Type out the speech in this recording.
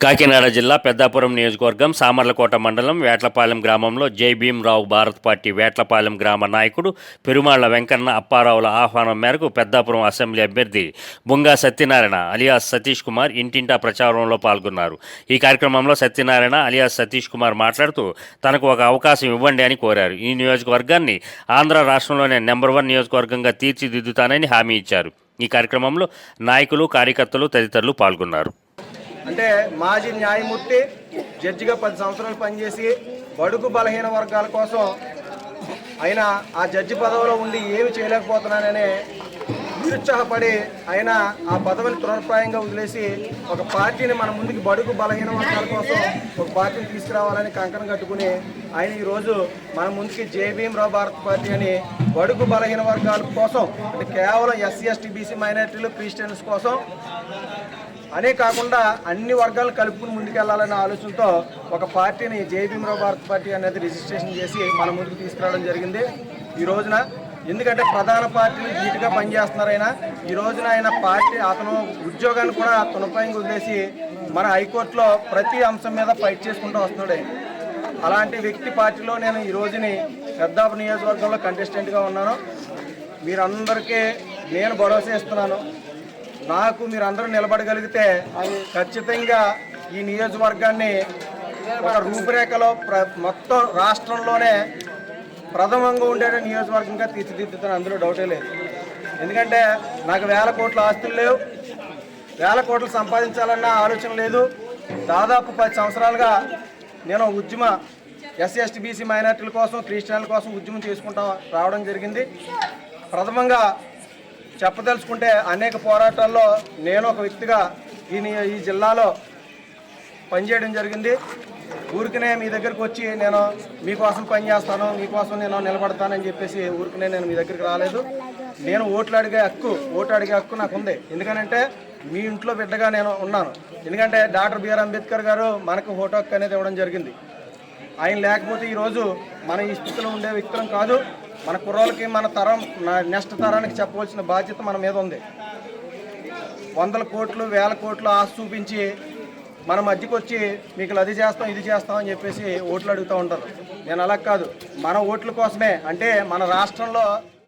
కాకినాడ జిల్లా పెద్దాపురం నియోజకవర్గం సామర్లకోట మండలం వేట్లపాలెం గ్రామంలో జై భీమరావు భారత్ పార్టీ వేట్లపాలెం గ్రామ నాయకుడు పెరుమాళ్ళ వెంకన్న అప్పారావుల ఆహ్వానం మేరకు పెద్దాపురం అసెంబ్లీ అభ్యర్థి బుంగా సత్యనారాయణ అలియాస్ సతీష్ కుమార్ ఇంటింటా ప్రచారంలో పాల్గొన్నారు. ఈ కార్యక్రమంలో సత్యనారాయణ అలియాస్ సతీష్ కుమార్ మాట్లాడుతూ తనకు ఒక అవకాశం ఇవ్వండి అని కోరారు. ఈ నియోజకవర్గాన్ని ఆంధ్ర రాష్ట్రంలోనే నెంబర్ వన్ నియోజకవర్గంగా తీర్చిదిద్దుతానని హామీ ఇచ్చారు. ఈ కార్యక్రమంలో నాయకులు కార్యకర్తలు తదితరులు పాల్గొన్నారు. అంటే మాజీ న్యాయమూర్తి జడ్జిగా పది సంవత్సరాలు పనిచేసి బడుగు బలహీన వర్గాల కోసం ఆయన ఆ జడ్జి పదవిలో ఉండి ఏమి చేయలేకపోతున్నానని నిరుత్సాహపడి ఆయన ఆ పదవిని తృణప్రాయంగా వదిలేసి ఒక పార్టీని మన ముందుకు బడుగు బలహీన వర్గాల కోసం ఒక పార్టీని తీసుకురావాలని కంకణం కట్టుకుని ఆయన ఈరోజు మన ముందుకి జే భీమరావు భారత్ పార్టీ అని బడుగు బలహీన వర్గాల కోసం అంటే కేవలం ఎస్సీ ఎస్టీ బీసీ మైనారిటీలు క్రిస్టియన్స్ కోసం అనే కాకుండా అన్ని వర్గాలను కలుపుకుని ముందుకెళ్ళాలనే ఆలోచనతో ఒక పార్టీని జై భీమరావు భారత్ పార్టీ అనేది రిజిస్ట్రేషన్ చేసి మన ముందుకు తీసుకురావడం జరిగింది. ఈ రోజున ఎందుకంటే ప్రధాన పార్టీలు ధీటుగా పనిచేస్తున్నారు ఆయన ఈ రోజున ఆయన పార్టీ అతను ఉద్యోగాన్ని కూడా తునపాయంగా వదిలేసి మన హైకోర్టులో ప్రతి అంశం మీద ఫైట్ చేసుకుంటూ వస్తున్నాడు అలాంటి వ్యక్తి పార్టీలో నేను ఈ రోజుని పెద్దాపు నియోజకవర్గంలో కంటెస్టెంట్గా ఉన్నాను. మీరందరికీ నేను భరోసా ఇస్తున్నాను. నాకు మీరు అందరూ నిలబడగలిగితే ఖచ్చితంగా ఈ నియోజకవర్గాన్ని ఒక రూపురేఖలో ప్ర మొత్తం రాష్ట్రంలోనే ప్రథమంగా ఉండే నియోజకవర్గంగా తీర్చిదిద్దుతాను అందులో డౌటే లేదు. ఎందుకంటే నాకు వేల కోట్ల ఆస్తులు లేవు. వేల కోట్లు సంపాదించాలన్న ఆలోచన లేదు. దాదాపు పది సంవత్సరాలుగా నేను ఉద్యమ ఎస్సీ ఎస్టీ బీసీ మైనార్టీల కోసం క్రిస్టియన్ల కోసం ఉద్యమం చేసుకుంటా రావడం జరిగింది. ప్రథమంగా చెప్పదలుచుకుంటే అనేక పోరాటాల్లో నేను ఒక వ్యక్తిగా ఈ ఈ జిల్లాలో పనిచేయడం జరిగింది. ఊరికనే మీ దగ్గరికి వచ్చి నేను మీకోసం పనిచేస్తాను మీకోసం నేను నిలబడతానని చెప్పేసి ఊరికనే నేను మీ దగ్గరికి రాలేదు. నేను ఓట్లు అడిగే హక్కు ఓటు అడిగే హక్కు నాకు ఉంది ఎందుకనంటే మీ ఇంట్లో బిడ్డగా నేను ఉన్నాను. ఎందుకంటే డాక్టర్ బిఆర్ అంబేద్కర్ గారు మనకు ఓటు హక్కు అనేది ఇవ్వడం జరిగింది. ఆయన లేకపోతే ఈరోజు మన ఈ స్థితిలో ఉండే వ్యక్తులం కాదు. మన కుర్రోళ్ళకి మన తరం నెక్స్ట్ తరానికి చెప్పవలసిన బాధ్యత మన మీద ఉంది. వందల కోట్లు వేల కోట్లు ఆశ చూపించి మన మధ్యకి వచ్చి మీకు అది చేస్తాం ఇది చేస్తాం అని చెప్పేసి ఓట్లు అడుగుతూ ఉంటారు. నేను అలా కాదు. మన ఓట్ల కోసమే అంటే మన రాష్ట్రంలో